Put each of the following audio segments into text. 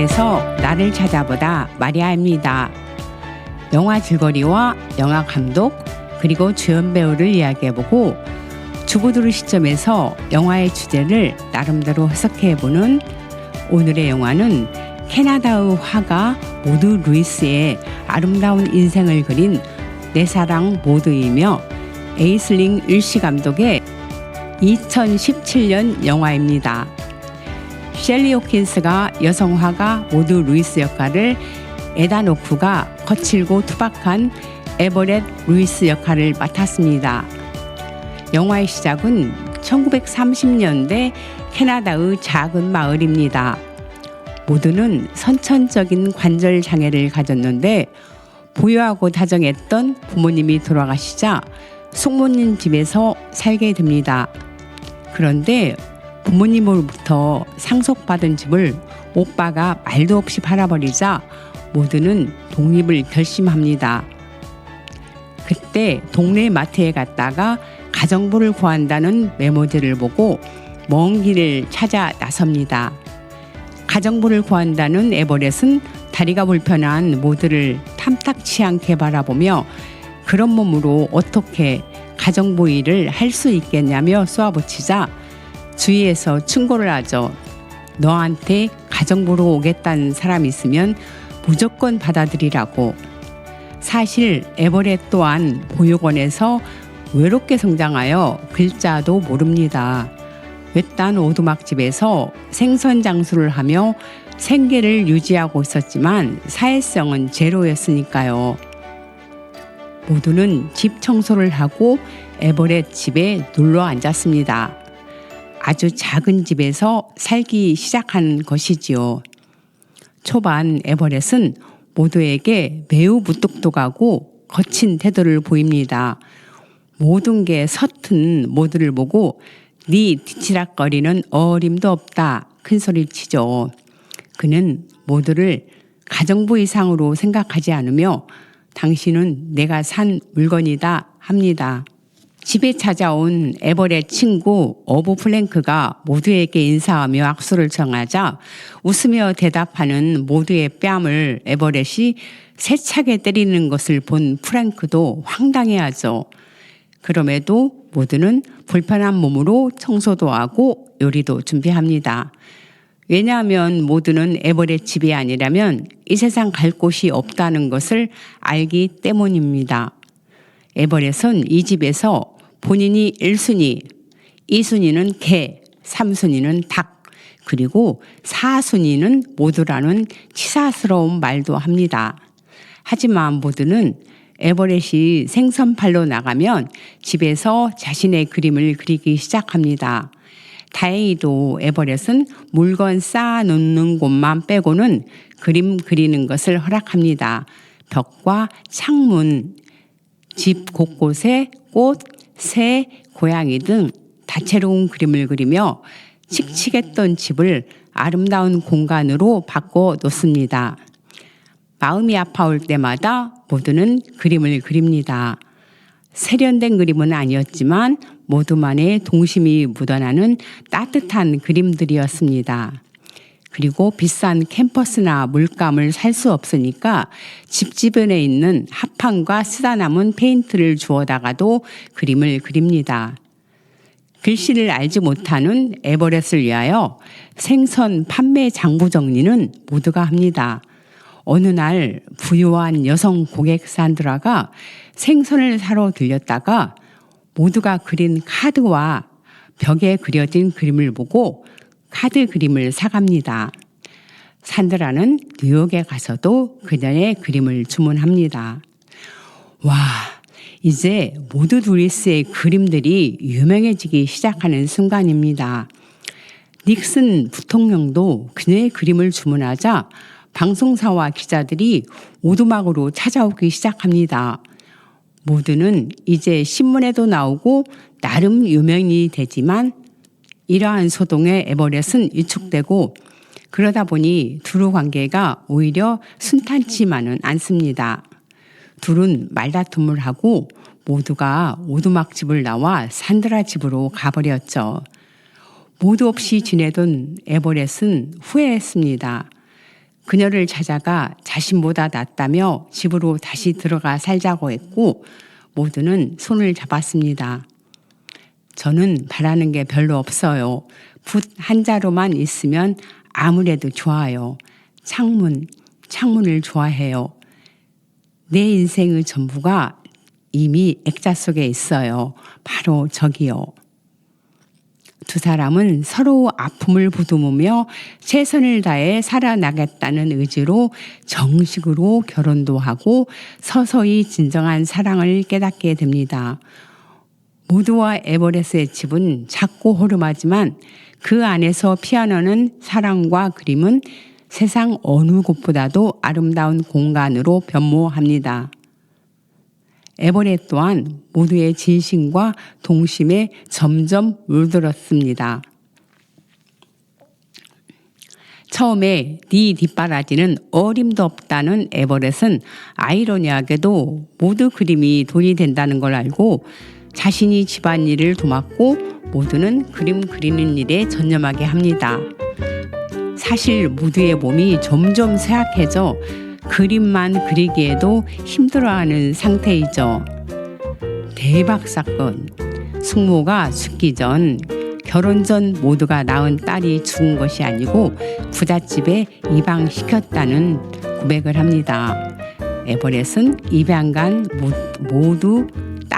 속에서 나를 찾아보다 마리아입니다. 영화 줄거리와 영화 감독 그리고 주연 배우를 이야기해보고 주부들의 시점에서 영화의 주제를 나름대로 해석해보는 오늘의 영화는 캐나다의 화가 모두 루이스의 아름다운 인생을 그린 내 사랑 모두이며 에이슬링 일시 감독의 2017년 영화입니다. 셸리 호킨스가 여성화가 모두 루이스 역할을 에다 노크가 거칠고 투박한 에버렛 루이스 역할을 맡았습니다. 영화의 시작은 1930년대 캐나다의 작은 마을입니다. 모두는 선천적인 관절 장애를 가졌는데 보유하고 다정했던 부모님이 돌아가시자 숙모님 집에서 살게 됩니다. 그런데 부모님으로부터 상속받은 집을 오빠가 말도 없이 팔아버리자 모두는 독립을 결심합니다. 그때 동네 마트에 갔다가 가정부를 구한다는 메모지를 보고 먼 길을 찾아 나섭니다. 가정부를 구한다는 에버렛은 다리가 불편한 모두를 탐탁치 않게 바라보며 그런 몸으로 어떻게 가정부 일을 할 수 있겠냐며 쏘아붙이자 주위에서 충고를 하죠. 너한테 가정부로 오겠다는 사람 있으면 무조건 받아들이라고. 사실 에버렛 또한 보육원에서 외롭게 성장하여 글자도 모릅니다. 외딴 오두막집에서 생선 장수를 하며 생계를 유지하고 있었지만 사회성은 제로였으니까요. 모두는 집 청소를 하고 에버렛 집에 눌러 앉았습니다. 아주 작은 집에서 살기 시작한 것이지요. 초반 에버렛은 모두에게 매우 무뚝뚝하고 거친 태도를 보입니다. 모든 게 서툰 모두를 보고 네 뒤치락거리는 어림도 없다 큰 소리 치죠. 그는 모두를 가정부 이상으로 생각하지 않으며 당신은 내가 산 물건이다 합니다. 집에 찾아온 에버렛 친구 어부 플랭크가 모두에게 인사하며 악수를 청하자 웃으며 대답하는 모두의 뺨을 에버렛이 세차게 때리는 것을 본 프랭크도 황당해하죠. 그럼에도 모두는 불편한 몸으로 청소도 하고 요리도 준비합니다. 왜냐하면 모두는 에버렛 집이 아니라면 이 세상 갈 곳이 없다는 것을 알기 때문입니다. 에버렛은 이 집에서 본인이 1순위, 2순위는 개, 3순위는 닭, 그리고 4순위는 모두라는 치사스러운 말도 합니다. 하지만 모두는 에버렛이 생선팔로 나가면 집에서 자신의 그림을 그리기 시작합니다. 다행히도 에버렛은 물건 쌓아 놓는 곳만 빼고는 그림 그리는 것을 허락합니다. 벽과 창문, 집 곳곳에 꽃, 새, 고양이 등 다채로운 그림을 그리며 칙칙했던 집을 아름다운 공간으로 바꿔 놓습니다. 마음이 아파올 때마다 모두는 그림을 그립니다. 세련된 그림은 아니었지만 모두만의 동심이 묻어나는 따뜻한 그림들이었습니다. 그리고 비싼 캠퍼스나 물감을 살 수 없으니까 집 주변에 있는 합판과 쓰다 남은 페인트를 주워다가도 그림을 그립니다. 글씨를 알지 못하는 에버렛을 위하여 생선 판매 장부 정리는 모두가 합니다. 어느 날 부유한 여성 고객 산드라가 생선을 사러 들렸다가 모두가 그린 카드와 벽에 그려진 그림을 보고 카드 그림을 사갑니다. 산드라는 뉴욕에 가서도 그녀의 그림을 주문합니다. 와, 이제 모두 두리스의 그림들이 유명해지기 시작하는 순간입니다. 닉슨 부통령도 그녀의 그림을 주문하자 방송사와 기자들이 오두막으로 찾아오기 시작합니다. 모두는 이제 신문에도 나오고 나름 유명이 되지만 이러한 소동에 에버렛은 위축되고 그러다 보니 두루 관계가 오히려 순탄치만은 않습니다. 둘은 말다툼을 하고 모두가 오두막 집을 나와 산드라 집으로 가버렸죠. 모두 없이 지내던 에버렛은 후회했습니다. 그녀를 찾아가 자신보다 낫다며 집으로 다시 들어가 살자고 했고 모두는 손을 잡았습니다. 저는 바라는 게 별로 없어요. 붓 한 자루만 있으면 아무래도 좋아요. 창문, 창문을 좋아해요. 내 인생의 전부가 이미 액자 속에 있어요. 바로 저기요. 두 사람은 서로 아픔을 보듬으며 최선을 다해 살아나겠다는 의지로 정식으로 결혼도 하고 서서히 진정한 사랑을 깨닫게 됩니다. 모두와 에버레스의 집은 작고 호름하지만 그 안에서 피어나는 사랑과 그림은 세상 어느 곳보다도 아름다운 공간으로 변모합니다. 에버렛 또한 모두의 진심과 동심에 점점 물들었습니다. 처음에 네 뒷바라지는 어림도 없다는 에버렛은 아이러니하게도 모두 그림이 돈이 된다는 걸 알고 자신이 집안일을 도맡고 모두는 그림 그리는 일에 전념하게 합니다. 사실 모두의 몸이 점점 쇠약해져 그림만 그리기에도 힘들어하는 상태이죠. 대박 사건. 숙모가 죽기 전 결혼 전 모두가 낳은 딸이 죽은 것이 아니고 부잣집에 입양시켰다는 고백을 합니다. 에버렛은 입양간 모두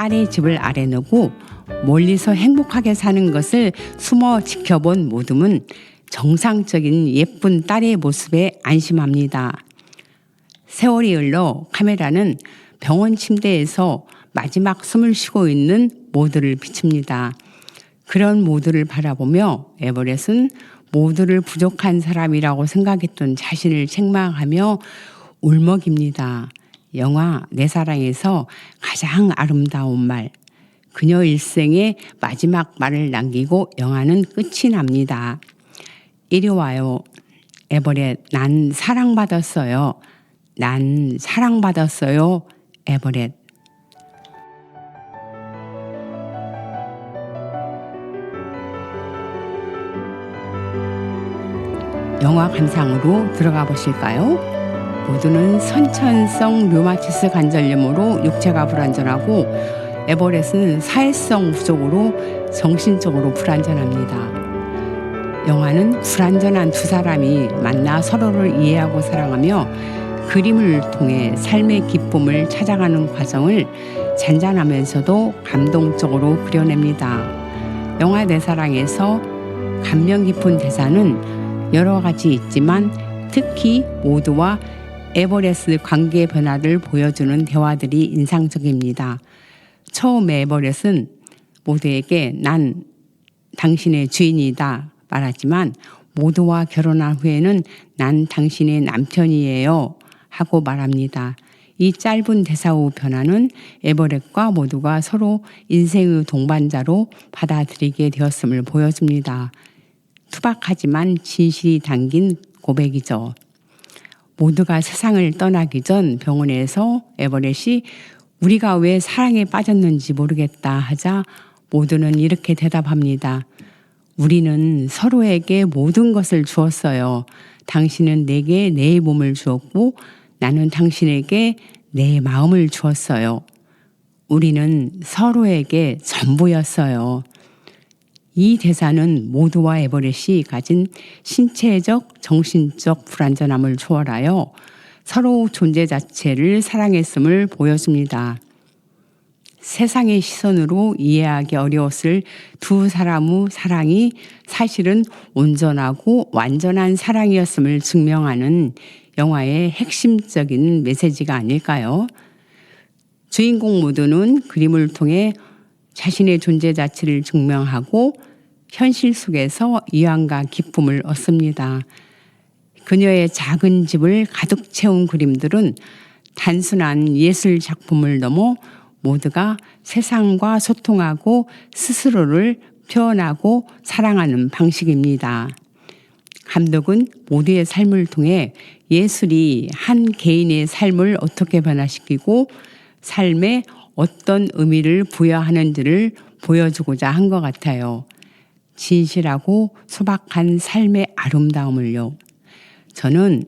딸의 집을 아래 놓고 멀리서 행복하게 사는 것을 숨어 지켜본 모둠은 정상적인 예쁜 딸의 모습에 안심합니다. 세월이 흘러 카메라는 병원 침대에서 마지막 숨을 쉬고 있는 모두를 비춥니다. 그런 모두를 바라보며 에버렛은 모두를 부족한 사람이라고 생각했던 자신을 책망하며 울먹입니다. 영화 내 사랑에서 가장 아름다운 말. 그녀 일생의 마지막 말을 남기고 영화는 끝이 납니다. 이리 와요. 에버렛, 난 사랑받았어요. 난 사랑받았어요. 에버렛. 영화 감상으로 들어가 보실까요? 모두는 선천성 류마티스 관절염으로 육체가 불안전하고 에버렛은 사회성 부족으로 정신적으로 불안전합니다. 영화는 불안전한 두 사람이 만나 서로를 이해하고 사랑하며 그림을 통해 삶의 기쁨을 찾아가는 과정을 잔잔하면서도 감동적으로 그려냅니다. 영화 내 사랑에서 감명 깊은 대사는 여러 가지 있지만 특히 모두와 에버레스 관계 변화를 보여주는 대화들이 인상적입니다. 처음 에버렛은 모두에게 난 당신의 주인이다 말하지만 모두와 결혼한 후에는 난 당신의 남편이에요 하고 말합니다. 이 짧은 대사 후 변화는 에버렛과 모두가 서로 인생의 동반자로 받아들이게 되었음을 보여줍니다. 투박하지만 진실이 담긴 고백이죠. 모두가 세상을 떠나기 전 병원에서 에버렛이 우리가 왜 사랑에 빠졌는지 모르겠다 하자 모두는 이렇게 대답합니다. 우리는 서로에게 모든 것을 주었어요. 당신은 내게 내 몸을 주었고 나는 당신에게 내 마음을 주었어요. 우리는 서로에게 전부였어요. 이 대사는 모두와 에버렛이 가진 신체적, 정신적 불안전함을 초월하여 서로 존재 자체를 사랑했음을 보여줍니다. 세상의 시선으로 이해하기 어려웠을 두 사람의 사랑이 사실은 온전하고 완전한 사랑이었음을 증명하는 영화의 핵심적인 메시지가 아닐까요? 주인공 모두는 그림을 통해 자신의 존재 자체를 증명하고 현실 속에서 이완과 기쁨을 얻습니다. 그녀의 작은 집을 가득 채운 그림들은 단순한 예술 작품을 넘어 모두가 세상과 소통하고 스스로를 표현하고 사랑하는 방식입니다. 감독은 모두의 삶을 통해 예술이 한 개인의 삶을 어떻게 변화시키고 삶에 어떤 의미를 부여하는지를 보여주고자 한 것 같아요. 진실하고 소박한 삶의 아름다움을요. 저는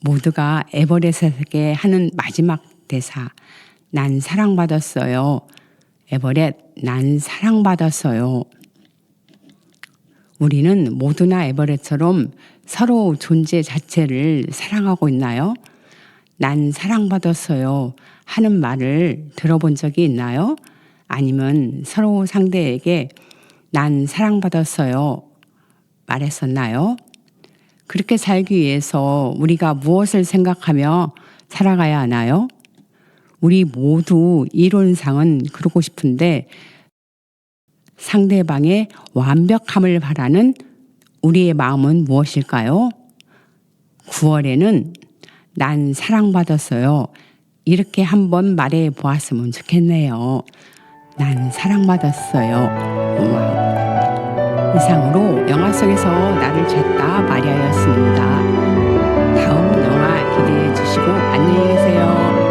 모두가 에버렛에게 하는 마지막 대사. 난 사랑받았어요. 에버렛, 난 사랑받았어요. 우리는 모두나 에버렛처럼 서로 존재 자체를 사랑하고 있나요? 난 사랑받았어요. 하는 말을 들어본 적이 있나요? 아니면 서로 상대에게 난 사랑받았어요. 말했었나요? 그렇게 살기 위해서 우리가 무엇을 생각하며 살아가야 하나요? 우리 모두 이론상은 그러고 싶은데 상대방의 완벽함을 바라는 우리의 마음은 무엇일까요? 9월에는 난 사랑받았어요. 이렇게 한번 말해 보았으면 좋겠네요. 난 사랑받았어요. 와. 이상으로 영화 속에서 나를 찾다 마리아였습니다. 다음 영화 기대해 주시고 안녕히 계세요.